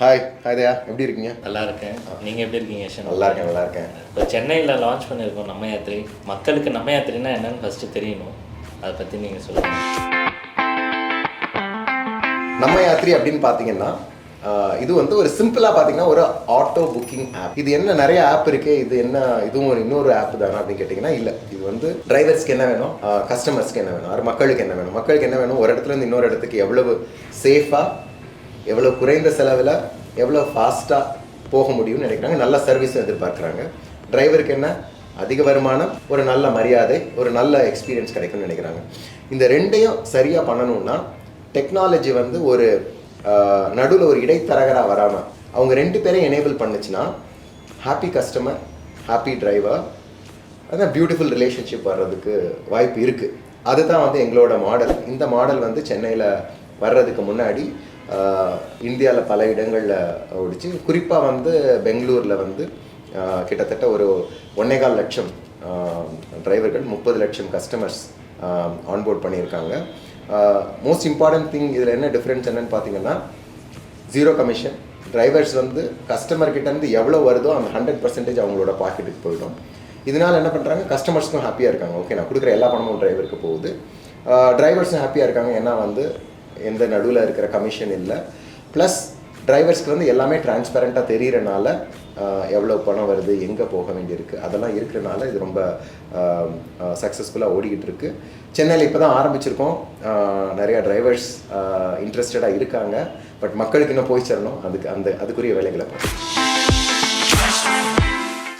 Hi hi தயா எப்படி இருக்கீங்க? நல்லா இருக்கேன் நீங்கள் எப்படி இருக்கீங்க ஷன்? நல்லா இருக்கேன் நல்லா இருக்கேன் இப்போ சென்னையில் லான்ச் பண்ணியிருக்கோம் நம்ம யாத்திரை. மக்களுக்கு நம்ம யாத்திரைனா என்னன்னு ஃபஸ்ட்டு தெரியணும். அதை பற்றி நீங்கள் சொல்லுங்கள் நம்ம யாத்திரை அப்படின்னு பார்த்தீங்கன்னா இது வந்து ஒரு சிம்பிளாக பார்த்தீங்கன்னா ஒரு ஆட்டோ புக்கிங் ஆப் இது என்ன நிறைய ஆப் இருக்கு இது என்ன இதுவும் ஒரு இன்னொரு ஆப் தானே அப்படின்னு கேட்டிங்கன்னா இல்லை. இது வந்து டிரைவர்ஸ்க்கு என்ன வேணும்? கஸ்டமர்ஸ்க்கு என்ன வேணும்? மக்களுக்கு என்ன வேணும்? மக்களுக்கு என்ன வேணும்? ஒரு இடத்துல இருந்து இன்னொரு இடத்துக்கு எவ்வளவு சேஃபாக எவ்வளோ குறைந்த செலவில் எவ்வளோ ஃபாஸ்ட்டாக போக முடியும்னு நினைக்கிறாங்க. நல்ல சர்வீஸும் எதிர்பார்க்குறாங்க. டிரைவருக்கு என்ன? அதிக வருமானம் ஒரு நல்ல மரியாதை ஒரு நல்ல எக்ஸ்பீரியன்ஸ் கிடைக்கும்னு நினைக்கிறாங்க. இந்த ரெண்டையும் சரியாக பண்ணணும்னா டெக்னாலஜி வந்து ஒரு நடுவில் ஒரு இடைத்தரகராக வராமல் அவங்க ரெண்டு பேரையும் எனேபிள் பண்ணுச்சுன்னா ஹாப்பி கஸ்டமர் ஹாப்பி டிரைவர் அதான் பியூட்டிஃபுல் ரிலேஷன்ஷிப் வர்றதுக்கு வாய்ப்பு இருக்குது அதுதான் வந்து எங்களோட மாடல் இந்த மாடல் வந்து சென்னையில் வர்றதுக்கு முன்னாடி இந்தியாவில் பல இடங்களில் ஓடிச்சு. குறிப்பாக வந்து பெங்களூரில் வந்து கிட்டத்தட்ட ஒரு ஒன்னேகால் லட்சம் டிரைவர்கள் முப்பது லட்சம் கஸ்டமர்ஸ் ஆன்போர்ட் பண்ணியிருக்காங்க. மோஸ்ட் இம்பார்ட்டன்ட் திங் இதில் என்ன டிஃப்ரென்ஸ் என்னென்னு பார்த்தீங்கன்னா ஜீரோ கமிஷன் டிரைவர்ஸ் வந்து கஸ்டமர் எவ்வளோ வருதோ அந்த ஹண்ட்ரட் பர்சன்டேஜ் அவங்களோட பாக்கெட்டுக்கு போயிடும். இதனால் என்ன பண்ணுறாங்க கஸ்டமர்ஸ்க்கும் ஹாப்பியாக இருக்காங்க. ஓகே நான் கொடுக்குற எல்லா பணமும் டிரைவருக்கு போகுது. டிரைவர்ஸும் ஹாப்பியாக இருக்காங்க. ஏன்னா வந்து எந்த நடுவில் இருக்கிற கமிஷன் இல்லை. ப்ளஸ் டிரைவர்ஸ்க்கு வந்து எல்லாமே டிரான்ஸ்பரண்ட்டாக தெரிகிறனால எவ்வளோ பணம் வருது எங்கே போக வேண்டியிருக்கு அதெல்லாம் இருக்கிறனால இது ரொம்ப சக்ஸஸ்ஃபுல்லாக ஓடிக்கிட்டு இருக்கு. சென்னையில் இப்போ தான் ஆரம்பிச்சிருக்கோம் நிறையா டிரைவர்ஸ் இன்ட்ரெஸ்டடாக இருக்காங்க. பட் மக்களுக்கு இன்னும் போய் சேரணும். அதுக்கு அந்த அதுக்குரிய வேலைகளை பார்க்கணும்